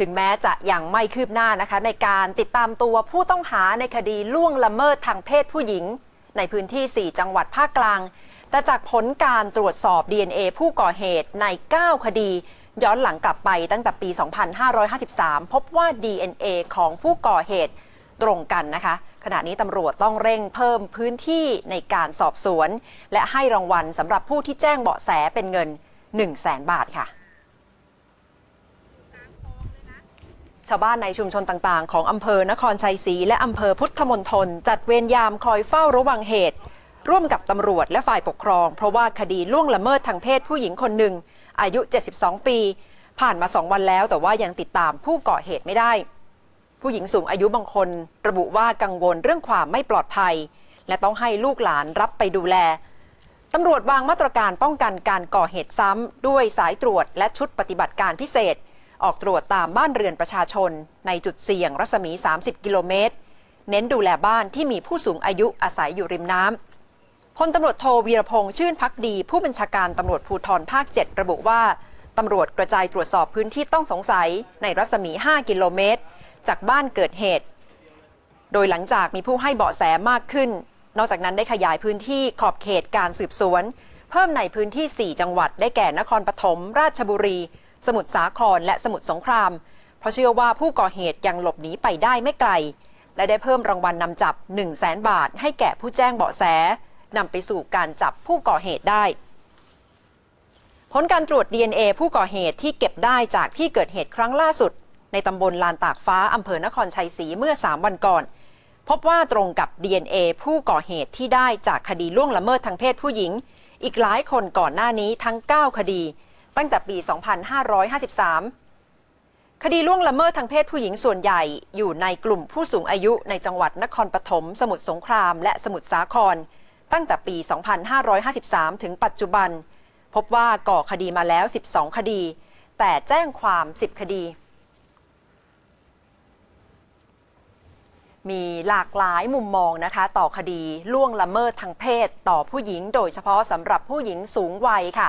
ถึงแม้จะยังไม่คืบหน้านะคะ ในการติดตามตัวผู้ต้องหาในคดีล่วงละเมิดทางเพศผู้หญิง ในพื้นที่ 4 จังหวัดภาคกลาง แต่จากผลการตรวจสอบ DNA ผู้ก่อเหตุใน 9 คดี ย้อนหลังกลับไปตั้งแต่ปี 2553 พบว่า DNA ของผู้ก่อเหตุตรงกันนะคะ ขณะนี้ตำรวจต้องเร่งเพิ่มพื้นที่ในการสอบสวน และให้รางวัลสำหรับผู้ที่แจ้งเบาะแสเป็นเงิน 1 0 0 0 0แบาทค่ะ ชาวบ้านในชุมชนต่างๆ ของอำเภอนครชัยศรีและอำเภอพุทธมณฑลจัดเวรยามคอยเฝ้าระวังเหตุ ร่วมกับตำรวจและฝ่ายปกครอง เพราะว่าคดีล่วงละเมิดทางเพศผู้หญิงคนหนึ่ง อายุ 72 ปี ผ่านมา 2 วันแล้วแต่ว่ายังติดตามผู้ก่อเหตุไม่ได้ ผู้หญิงสูงอายุบางคน ระบุว่ากังวลเรื่องความไม่ปลอดภัย และต้องให้ลูกหลานรับไปดูแลตำรวจวางมาตรการป้องกันการก่อเหตุซ้ำด้วยสายตรวจและชุดปฏิบัติการพิเศษ ออกตรวจตามบ้านเรือนประชาชน ในจุดเสี่ยงรัศมี 30 กิโลเมตร เน้นดูแลบ้านที่มีผู้สูงอายุอาศัยอยู่ริมน้ำพลตำรวจโทวีรพงษ์ชื่นพักดี ผู้บัญชาการตำรวจภูธรภาค 7 ระบุว่าตำรวจกระจายตรวจสอบพื้นที่ต้องสงสัยในรัศมี 5 กิโลเมตร จากบ้านเกิดเหตุ โดยหลังจากมีผู้ให้เบาะแสมากขึ้น นอกจากนั้นได้ขยายพื้นที่ขอบเขตการสืบสวน เพิ่มในพื้นที่ 4 จังหวัดได้แก่นครปฐม ราชบุรี สมุทรสาครและสมุทรสงคราม เพราะเชื่อว่าผู้ก่อเหตุยังหลบหนีไปได้ไม่ไกล และได้เพิ่มรางวัลนนำจับ 1 0 0 0 0แบาท ให้แก่ผู้แจ้งเบาะแสนำไปสู่การจับผู้ก่อเหตุได้ผลการตรวจ DNA ผู้ก่อเหตุที่เก็บได้จากที่เกิดเหตุครั้งล่าสุด ในตำบลลานตากฟ้าอำเภอนครชัยศรีเมื่อ 3 วันก่อน พบว่าตรงกับ DNA ผู้ก่อเหตุที่ได้จากคดีล่วงละเมิดทางเพศผู้หญิง อีกหลายคนก่อนหน้านี้ทั้ง 9 คดี ตั้งแต่ปี 2553 คดีล่วงละเมิดทางเพศผู้หญิงส่วนใหญ่อยู่ในกลุ่มผู้สูงอายุในจังหวัดนครปฐมสมุทรสงคราม และสมุทรสาคร ตั้งแต่ปี 2553 ถึงปัจจุบัน พบว่าก่อคดีมาแล้ว 12 คดี แต่แจ้งความ 10 คดีมีหลากหลายมุมมองนะคะ ต่อคดีล่วงละเมิดทางเพศ ต่อผู้หญิงโดยเฉพาะสำหรับผู้หญิงสูงวัยค่ะ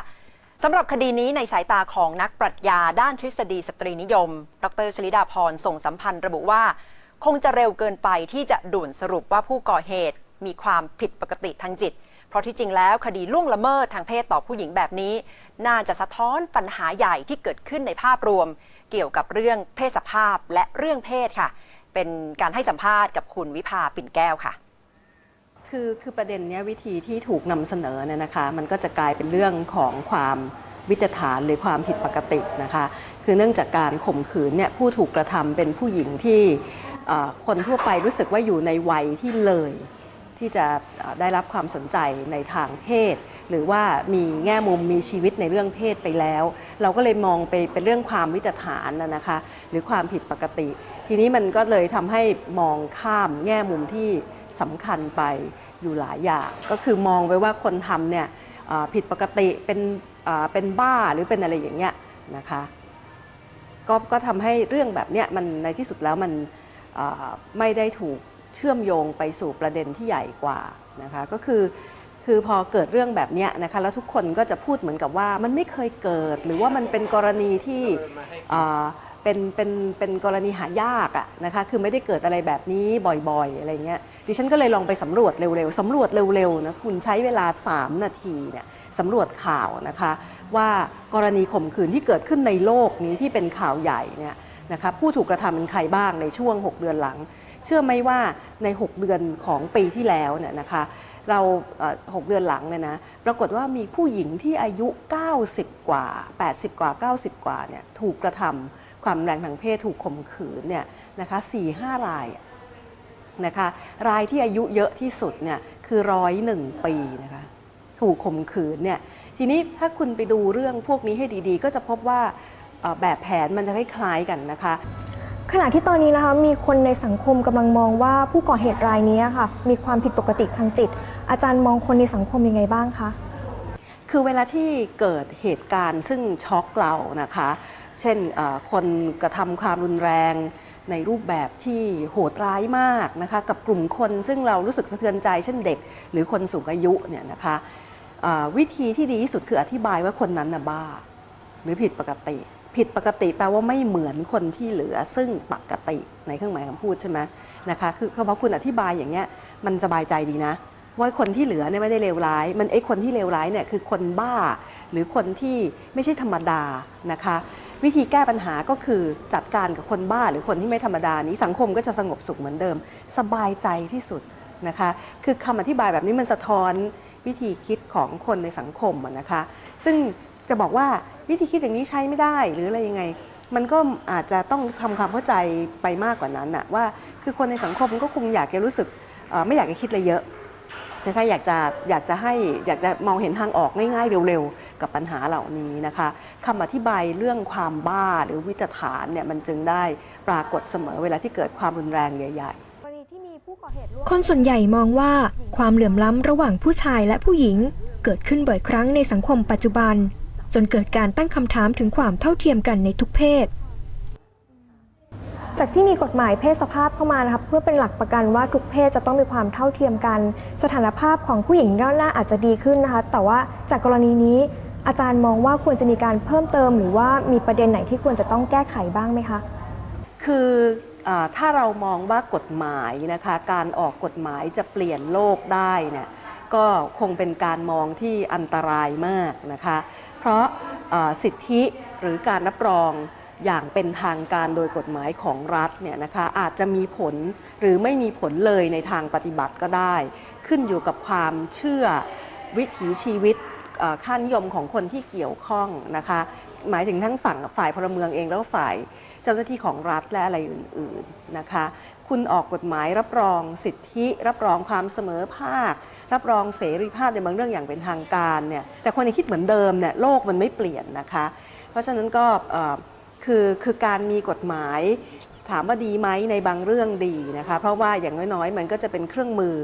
สำหรับคดีนี้ในสายตาของนักปรัชญาด้านทฤษฎีสตรีนิยม ดรชลิดาพรส่งสัมพันธ์ระบุว่า คงจะเร็วเกินไปที่จะด่วนสรุปว่าผู้ก่อเหตุ มีความผิดปกติทางจิต เพราะที่จริงแล้วคดีล่วงละเมิดทางเพศต่อผู้หญิงแบบนี้ น่าจะสะท้อนปัญหาใหญ่ที่เกิดขึ้นในภาพรวม เกี่ยวกับเรื่องเพศสภาพและเรื่องเพศค่ะ เป็นการให้สัมภาษณ์กับคุณวิภาปิ่นแก้วค่ะ คือคือประเด็นเนี้ยวิธีที่ถูกนำเสนอเนี่ยนะคะ มันก็จะกลายเป็นเรื่องของความวิตฐานหรือความผิดปกตินะคะ คือเนื่องจากการข่มขืนเนี่ยผู้ถูกกระทำเป็นผู้หญิงที่คนทั่วไปรู้สึกว่าอยู่ในวัยที่เลย ที่จะได้รับความสนใจในทางเพศ หรือว่ามีแง่มุมมีชีวิตในเรื่องเพศไปแล้ว เราก็เลยมองไปเป็นเรื่องความวิจฐานนะนะคะ หรือความผิดปกติ ทีนี้มันก็เลยทำให้มองข้ามแง่มุมที่ สำคัญไปอยู่หลายอย่าง ก็คือมองไว้ว่าคนทำเนี่ยผิดปกติเป็นเป็นบ้าหรือเป็นอะไรอย่างเงี้ยนะคะก็ก็ทำให้เรื่องแบบเนี้ยมันในที่สุดแล้วมันไม่ได้ถูกเชื่อมโยงไปสู่ประเด็นที่ใหญ่กว่านะคะก็คือคือพอเกิดเรื่องแบบเนี้ยนะคะแล้วทุกคนก็จะพูดเหมือนกับว่ามันไม่เคยเกิด หรือว่ามันเป็นกรณีที่ เป็นเป็นเป็นกรณีหายากอะนะคะคือไม่ได้เกิดอะไรแบบนี้บ่อยๆอะไรเงี้ยดิฉันก็เลยลองไปสำรวจเร็วๆสำรวจเร็วๆนะคุณใช้เวลา 3 นาทีเนี่ยสำรวจข่าวนะคะว่ากรณีข่มขืนที่เกิดขึ้นในโลกนี้ที่เป็นข่าวใหญ่เนี่ยนะคะผู้ถูกกระทำเป็นใครบ้างในช่วง 6 เดือนหลัง เชื่อไหมว่าใน 6 เดือนของปีที่แล้วเนี่ยนะคะเราเอ่อ6เดือนหลังเนี่ยนะปรากฏว่ามีผู้หญิงที่อายุ 90 กว่า 80 กว่า 90 กว่าเนี่ยถูกกระทำ ความแรงทางเพศถูกข่มขืนเนี่ยนะคะ4-5รายอะนะคะรายที่อายุเยอะที่สุดเนี่ยคือร้อยหนึ่งปีนะคะถูกข่มขืนเนี่ยทีนี้ถ้าคุณไปดูเรื่องพวกนี้ให้ดีๆ ก็จะพบว่าเอ่อแบบแผนมันจะคล้ายๆกันนะคะ ขณะที่ตอนนี้นะคะมีคนในสังคมกำลังมองว่าผู้ก่อเหตุรายนี้ค่ะมีความผิดปกติทางจิต อาจารย์มองคนในสังคมยังไงบ้างคะคือเวลาที่เกิดเหตุการณ์ซึ่งช็อกเรานะคะ เช่นคนกระทำความรุนแรงในรูปแบบที่โหดร้ายมากนะคะกับกลุ่มคนซึ่งเรารู้สึกสะเทือนใจ เช่นเด็ก หรือคนสูงอายุเนี่ยนะคะวิธีที่ดีที่สุดคืออธิบายว่าคนนั้นน่ะบ้า หรือผิดปกติ ผิดปกติแปลว่าไม่เหมือนคนที่เหลือซึ่งปกติในเครื่องหมายคำพูดใช่ไหมนะคะคือเพราะคุณอธิบายอย่างเงี้ยมันสบายใจดีนะว่าคนที่เหลือเนี่ยไม่ได้เลวร้าย มันไอ้คนที่เลวร้ายเนี่ยคือคนบ้า หรือคนที่ไม่ใช่ธรรมดานะคะ วิธีแก้ปัญหาก็คือจัดการกับคนบ้าหรือคนที่ไม่ธรรมดานี้สังคมก็จะสงบสุขเหมือนเดิม สบายใจที่สุดนะคะ คือคำอธิบายแบบนี้มันสะท้อนวิธีคิดของคนในสังคมนะคะ ซึ่งจะบอกว่าวิธีคิดอย่างนี้ใช้ไม่ได้หรืออะไรยังไง มันก็อาจจะต้องทำความเข้าใจไปมากกว่านั้นอะว่าคือคนในสังคมก็คงอยากจะรู้สึกไม่อยากจะคิดอะไรเยอะนะคะอยากจะอยากจะให้อยากจะมองเห็นทางออกง่ายๆเร็วๆ กับปัญหาเหล่านี้นะคะคำอธิบายเรื่องความบ้าหรือวิตฐานเนี่ยมันจึงได้ปรากฏเสมอเวลาที่เกิดความรุนแรงใหญ่ๆกรณีที่มีผู้ก่อเหตุคนส่วนใหญ่มองว่าความเหลื่อมล้ำระหว่างผู้ชายและผู้หญิง เกิดขึ้นบ่อยครั้งในสังคมปัจจุบัน จนเกิดการตั้งคำถามถึงความเท่าเทียมกันในทุกเพศ จากที่มีกฎหมายเพศสภาพเข้ามานะครับเพื่อเป็นหลักประกันว่าทุกเพศจะต้องมีความเท่าเทียมกัน สถานภาพของผู้หญิงด้านหน้าอาจจะดีขึ้นนะคะ แต่ว่าจากกรณีนี้ อาจารย์มองว่าควรจะมีการเพิ่มเติม หรือว่ามีประเด็นไหนที่ควรจะต้องแก้ไขบ้างไหมคะ คืออถ้าเรามองว่ากฎหมายนะคะการออกกฎหมายจะเปลี่ยนโลกได้เนี่ยก็คงเป็นการมองที่อันตรายมากนะคะ เพราะสิทธิหรือการรับรองอย่างเป็นทางการโดยกฎหมายของรัฐเนี่ยนะคะอาจจะมีผลหรือไม่มีผลเลยในทางปฏิบัติก็ได้ ขึ้นอยู่กับความเชื่อวิถีชีวิต ค่านิยมของคนที่เกี่ยวข้องนะคะ หมายถึงทั้งฝั่งฝ่ายพลเมืองเองแล้วฝ่ายเจ้าหน้าที่ของรัฐและอะไรอื่นๆนะคะ คุณออกกฎหมายรับรองสิทธิ รับรองความเสมอภาค รับรองเสรีภาพในบางเรื่องอย่างเป็นทางการเนี่ยแต่คนยังคิดเหมือนเดิมเนี่ยโลกมันไม่เปลี่ยนนะคะ เพราะฉะนั้นก็คือคือการมีกฎหมายถามว่าดีไหมในบางเรื่องดีนะคะ เพราะว่าอย่างน้อยๆ มันก็จะเป็นเครื่องมือ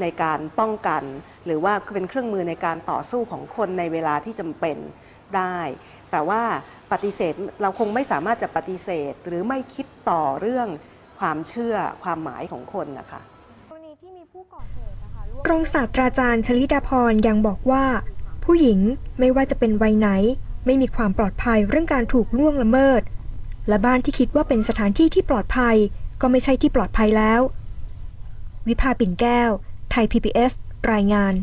ในการป้องกัน หรือว่าเป็นเครื่องมือในการต่อสู้ของคนในเวลาที่จำเป็นได้ แต่ว่าปฏิเสธเราคงไม่สามารถจะปฏิเสธ หรือไม่คิดต่อเรื่องความเชื่อความหมายของคนนะคะกรณีที่มีผู้ก่อเหตุนะคะร่วมรองศาสตราจารย์ชลิดาพรยังบอกว่า ผู้หญิงไม่ว่าจะเป็นวัยไหน ไม่มีความปลอดภัยเรื่องการถูกล่วงละเมิด และบ้านที่คิดว่าเป็นสถานที่ที่ปลอดภัย ก็ไม่ใช่ที่ปลอดภัยแล้ว วิภาปิ่นแก้ว ไทย PBS รายงาน